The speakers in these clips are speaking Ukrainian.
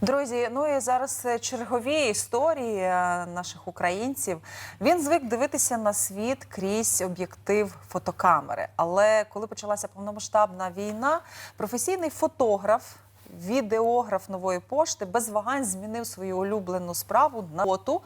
Друзі, ну і зараз е, чергові історії е, наших українців. Він звик дивитися на світ крізь об'єктив фотокамери. Але коли почалася повномасштабна війна, професійний фотограф, відеограф нової пошти без вагань змінив свою улюблену справу на фото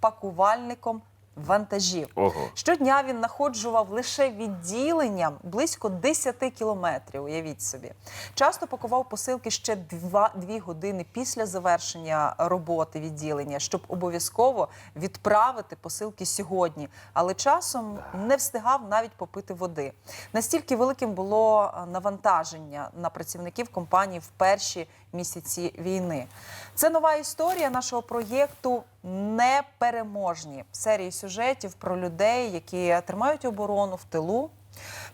пакувальником вантажів. Ого. Щодня він находжував лише відділенням близько 10 кілометрів. Уявіть собі. Часто пакував посилки ще 2, 2 години після завершення роботи відділення, щоб обов'язково відправити посилки сьогодні. Але часом не встигав навіть попити води. Настільки великим було е, навантаження на працівників компанії в перші місяці війни. Це нова історія нашого проєкту Непереможні серії сюжетів про людей, які тримають оборону в тилу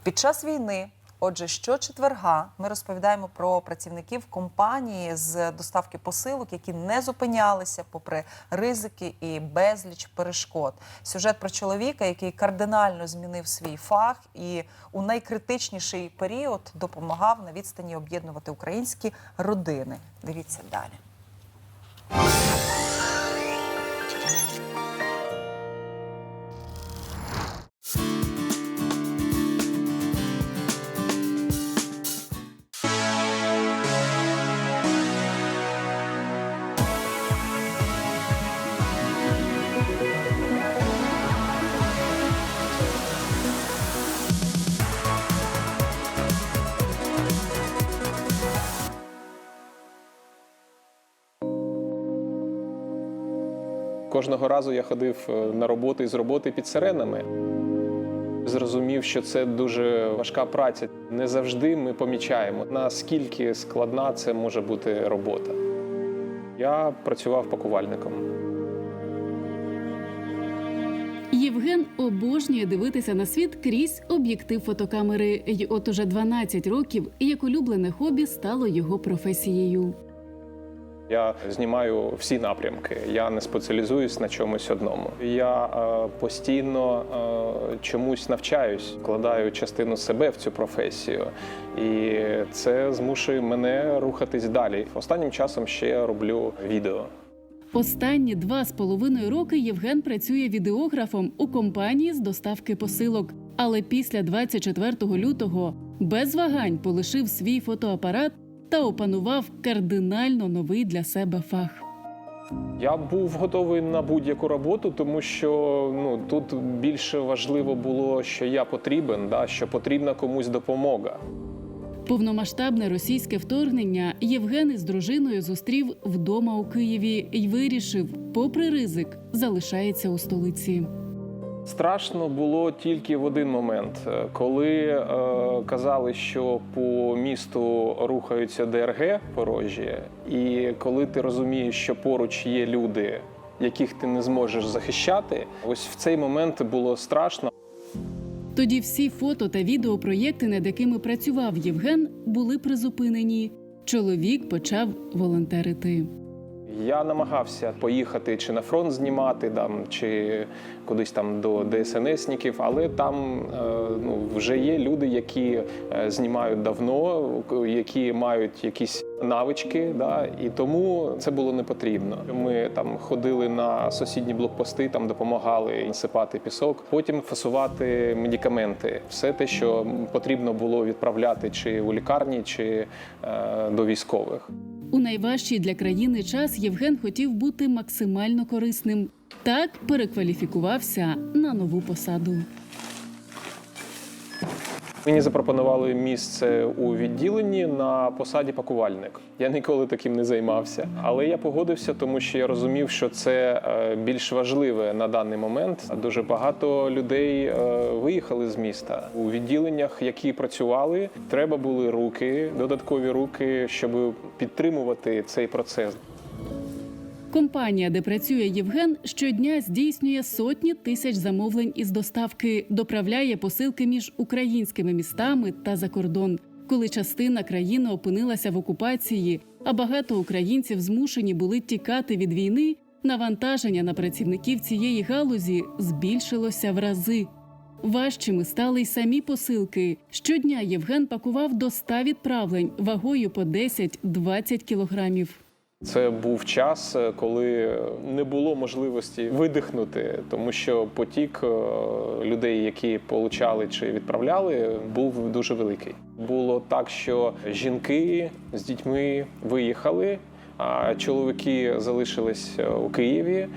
під час війни. Отже, щочетверга ми розповідаємо про працівників компанії з доставки посилок, які не зупинялися попри ризики і безліч перешкод. Сюжет про чоловіка, який кардинально змінив свій фах і у найкритичніший період допомагав на відстані об'єднувати українські родини. Дивіться далі. Кожного разу я ходив е, на роботу і з роботи під сиренами. Зрозумів, що це дуже важка праця. Не завжди ми помічаємо, наскільки складна це може бути робота. Я працював пакувальником. Євген обожнює дивитися на світ крізь об'єктив фотокамери. І от уже 12 років як улюблене хобі стало його професією. Я знімаю всі напрямки. Я не спеціалізуюсь на чомусь одному. Я е, постійно е, чомусь навчаюсь, вкладаю частину себе в цю професію, і це змушує мене рухатись далі. Останнім часом ще роблю відео. Останні два з половиною роки Євген працює відеографом у компанії з доставки посилок. Але після 24 лютого без вагань полишив свій фотоапарат та опанував кардинально новий для себе фах. Я був готовий на будь-яку роботу, тому що ну тут більше важливо було, що я потрібен, да, що потрібна комусь допомога. Повномасштабне російське вторгнення Євген із дружиною зустрів вдома у Києві і вирішив, попри ризик, залишається у столиці. Страшно було тільки в один момент, е, коли е, казали, що по місту рухаються ДРГ порожі, і коли ти розумієш, що поруч є люди, яких ти не зможеш захищати, ось в цей момент було страшно. Тоді всі фото та відеопроєкти, над якими працював Євген, були призупинені. Чоловік почав волонтерити. Я намагався поїхати чи на фронт знімати, там, чи кудись там до ДСНСників, але там е, ну, вже є люди, які е, знімають давно, які мають якісь навички, да, і тому це було не потрібно. Ми там ходили на сусідні блокпости, там допомагали насипати пісок, потім фасувати медикаменти. Все те, що потрібно було відправляти чи у лікарні, чи е, до військових. У найважчий для країни час Євген хотів бути максимально корисним. Так перекваліфікувався на нову посаду. Мені запропонували місце у відділенні на посаді пакувальник. Я ніколи таким не займався, але я погодився, тому що я розумів, що це е, більш важливе на даний момент. Дуже багато людей е, виїхали з міста у відділеннях, які працювали. Треба були руки, додаткові руки, щоб підтримувати цей процес. Компанія, де працює Євген, щодня здійснює сотні тисяч замовлень із доставки, доправляє посилки між українськими містами та за кордон. Коли частина країни опинилася в окупації, а багато українців змушені були тікати від війни, навантаження на працівників цієї галузі збільшилося в рази. Важчими стали й самі посилки. Щодня Євген пакував до 100 відправлень вагою по 10-20 кілограмів. Це був час, е, коли не було можливості видихнути, тому що потік е, людей, які получали чи відправляли, був дуже великий. Було так, що жінки з дітьми виїхали, а чоловіки залишились е, у Києві.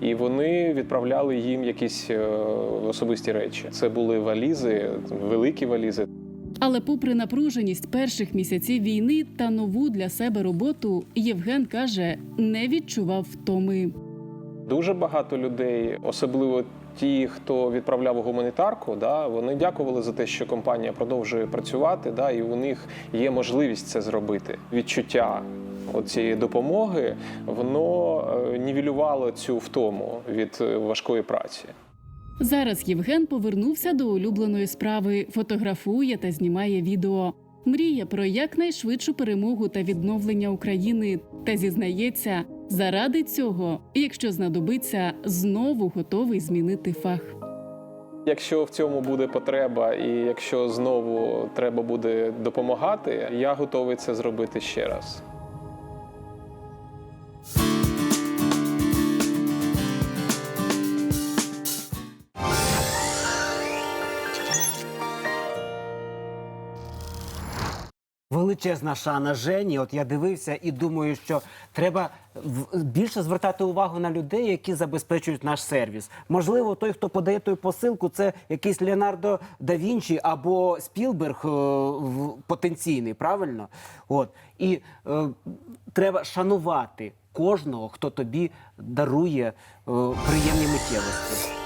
І вони відправляли їм якісь особисті речі. Це були валізи, великі валізи. Але, попри напруженість перших місяців війни та нову для себе роботу, Євген каже, не відчував втоми. Дуже багато людей, особливо ті, хто відправляв гуманітарку, да, вони дякували за те, що компанія продовжує працювати, да, і у них є можливість це зробити. Відчуття цієї допомоги воно е, нівелювало цю втому від е, важкої праці. Зараз Євген повернувся до улюбленої справи, фотографує та знімає відео. Мріє про якнайшвидшу перемогу та відновлення України та зізнається, заради цього, якщо знадобиться, знову готовий змінити фах. Якщо в цьому буде потреба, і якщо знову треба буде допомагати, я готовий це зробити ще раз. Величезна шана Жені. От я дивився і думаю, що треба більше звертати увагу на людей, які забезпечують наш сервіс. Можливо, той, хто подає ту посилку, це якийсь Леонардо да Вінчі або Спілберг е, потенційний, правильно? От і е, треба шанувати кожного, хто тобі дарує е, приємні миттєвості.